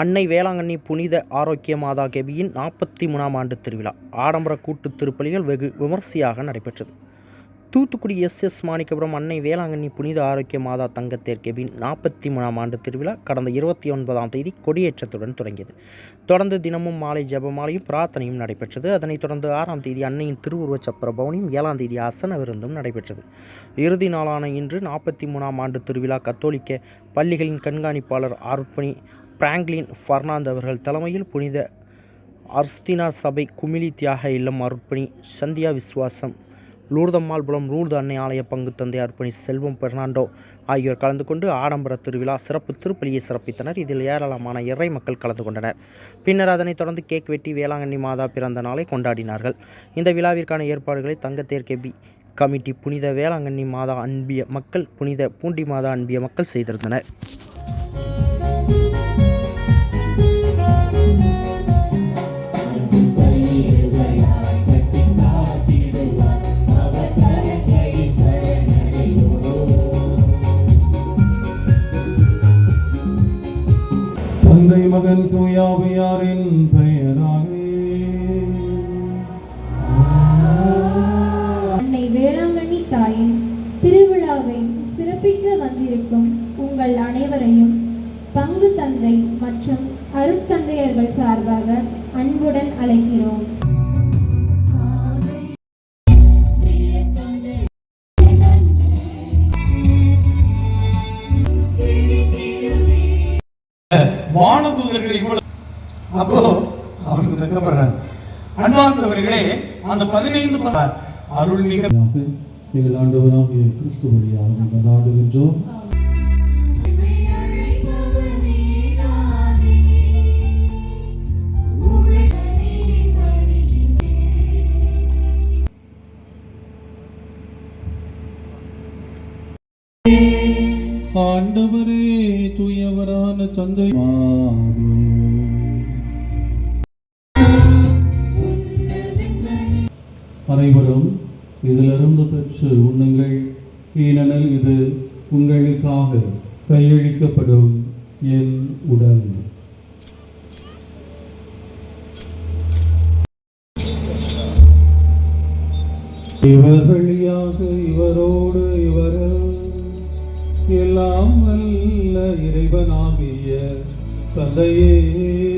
அன்னை வேளாங்கண்ணி புனித ஆரோக்கிய மாதா கெபியின் நாற்பத்தி மூணாம் ஆண்டு திருவிழா. ஆடம்பர கூட்டு திருப்பலிகள் வெகு விமர்சையாக நடைபெற்றது. தூத்துக்குடி எஸ். எஸ். மாணிக்கபுரம் அன்னை வேளாங்கண்ணி புனித ஆரோக்கிய மாதா தங்கத்தேர் கெபின் நாற்பத்தி மூணாம் ஆண்டு திருவிழா கடந்த இருபத்தி ஒன்பதாம் தேதி கொடியேற்றத்துடன் தொடங்கியது. தொடர்ந்து தினமும் மாலை ஜபமாலையும் பிரார்த்தனையும் நடைபெற்றது. அதனைத் தொடர்ந்து ஆறாம் தேதி அன்னையின் திருவுருவச் சப்பர பவனியும் ஏழாம் தேதி அசன விருந்தும் நடைபெற்றது. இறுதி நாளான இன்று நாற்பத்தி மூணாம் ஆண்டு திருவிழா கத்தோலிக்க பள்ளிகளின் கண்காணிப்பாளர் அர்ப்பணி பிராங்க்லின் ஃபர்னாந்த் அவர்கள் தலைமையில் புனித அர்ஸ்தினா சபை குமிழி தியாக இல்லம் அர்ப்பணி சந்தியா விஸ்வாசம் லூர்தம்மாள்புரம் லூர்து அன்னை ஆலய பங்கு தந்தை அர்ப்பணி செல்வம் பெர்னாண்டோ ஆகியோர் கலந்து கொண்டு ஆடம்பர திருவிழா சிறப்பு திருப்பலியை சிறப்பித்தனர். இதில் ஏராளமான இறை மக்கள் கலந்து கொண்டனர். பின்னர் அதனைத் தொடர்ந்து கேக் வெட்டி வேளாங்கண்ணி மாதா பிறந்த நாளை கொண்டாடினார்கள். இந்த விழாவிற்கான ஏற்பாடுகளை தங்கத்தேர் கெபி கமிட்டி புனித வேளாங்கண்ணி மாதா அன்பிய மக்கள் புனித பூண்டி மாதா அன்பிய மக்கள் செய்திருந்தனர். மகன் தூயாவையாரின் பெயராலே. அன்னை வேளாங்கண்ணி தாயின் திருவிழாவை சிறப்பிக்க வந்திருக்கும் உங்கள் அனைவரையும் பங்கு தந்தை மற்றும் அருட்தந்தையர்கள் சார்பாக அன்புடன் அழைக்கிறோம். வானதூதர்கள் இவ்வளவு அப்போ அவருக்கு தக்கப்படுறாங்க அன்பார்ந்தவர்களே அந்த பதினைந்து ப- அருள்மிக வழியாக எங்கள் ஆண்டவராகிய கிறிஸ்து வழியாக நாடுகின்றோம் ஆண்டவரே தூயவரான தந்தை. அனைவரும் இதிலிருந்து பெற்று உண்ணுங்கள். ஏனெனில் இது உங்களுக்காக கையளிக்கப்படும் என் உடல். இவர்களியாக இவரோடு இவர் எல்லாம் அல்ல இறைவனாகிய தந்தையே.